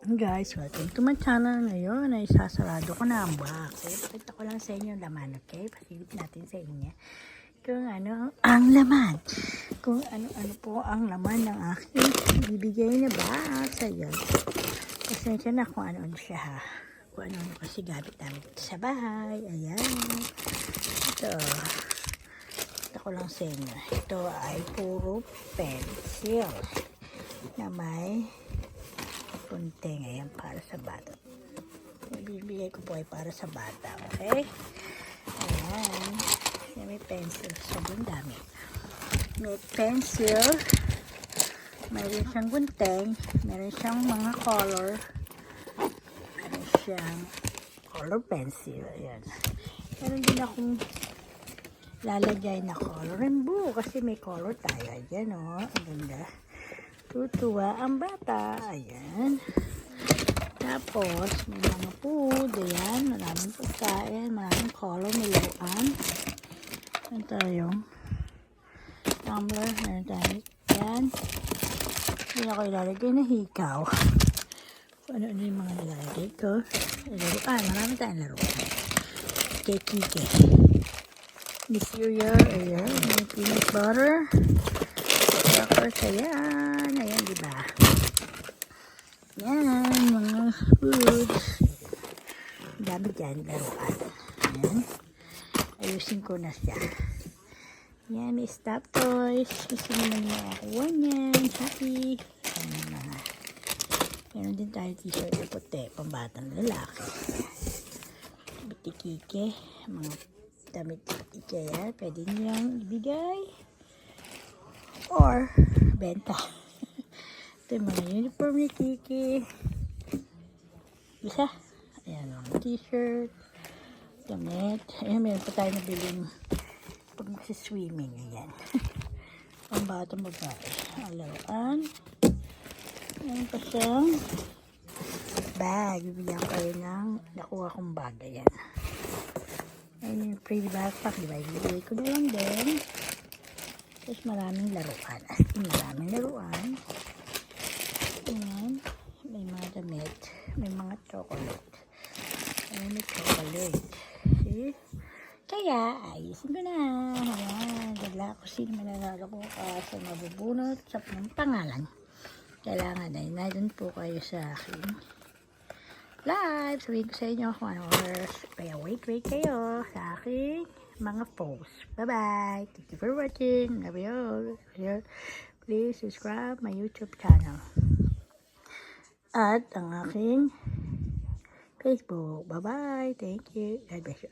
Guys, welcome to my channel. Ngayon ay sasarado ko na ang box. Eh, pakita ko lang sa inyo yung laman, okay? Pasilip natin sa inyo kung ano ang laman. Kung ano-ano po ang laman ng aking bibigay na box. Ayan. Pasensya na kung ano-ano siya ha. Kung ano-ano kasi gamit namin sa bahay. Ayan. Ito. Ito ko lang sa inyo. Ito ay puro pencil na may punting ayan para sa bata. Yung bibigay ko po ay para sa bata, okay? Ayan. Yan, may pencil. Sobrang dami. May pencil. Mayroon siyang gunting. Meron siyang mga color. Meron siyang color pencil. Ayan. Meron din akong lalagay na color rainbow kasi may color tayo. Ayan o. Oh. Ang ganda. Tutuwa ang bata. Ayan. Tapos, may mga food. Ayan. Maraming pagkain. Maraming color. May laruan. Meron tayong tumbler. Meron tayong yan. Hindi ako ilalagay na hikaw. Kung ano-ano yung mga nilalagay ko. Laruan. Marami tayong laruan. Kekike. May cereal. Ayan. May peanut butter. Tapos, ayan. Ayan, di ba? Foods. Ang dami dyan, laruan. Ayan. Ayusin ko na siya. Yan, may stop toys. Gusto naman niya ako niyan. Happy. Ayan na mga. Meron din tayo t-shirt na puti. Pambatang lalaki. Butikike. Mga damit ikea. Pwede niyang ibigay or benta. Ito yung mga uniform ni Kiki. Isa. Ayan o, t-shirt. Damit. Ayan, meron pa tayo nabiling pag swimming Ayan. Ang batang babae. Alawan. Ayan pa siyang bag. Bibigyan kayo ng nakuha kong bag. Ayan. Ayan yung free backpack. Diba? Ibigay ko na lang din. Tapos maraming laruan. As in, maraming laruan. Ayan. May mga damit. May mga chocolate. Ayan, may chocolate. See? Kaya, ayusin ko na. Ayan. Dala ko sino mananalo ko kasi mabubunot sa ng pangalan. Kailangan ay nandun po kayo sa aking live. Sabihin ko sa inyo kung ano oras. Kaya wait, wait kayo sa aking mga posts. Bye-bye. Thank you for watching. Love you all. Please subscribe my YouTube channel. At ang aking Facebook. Bye-bye. Thank you. God bless you.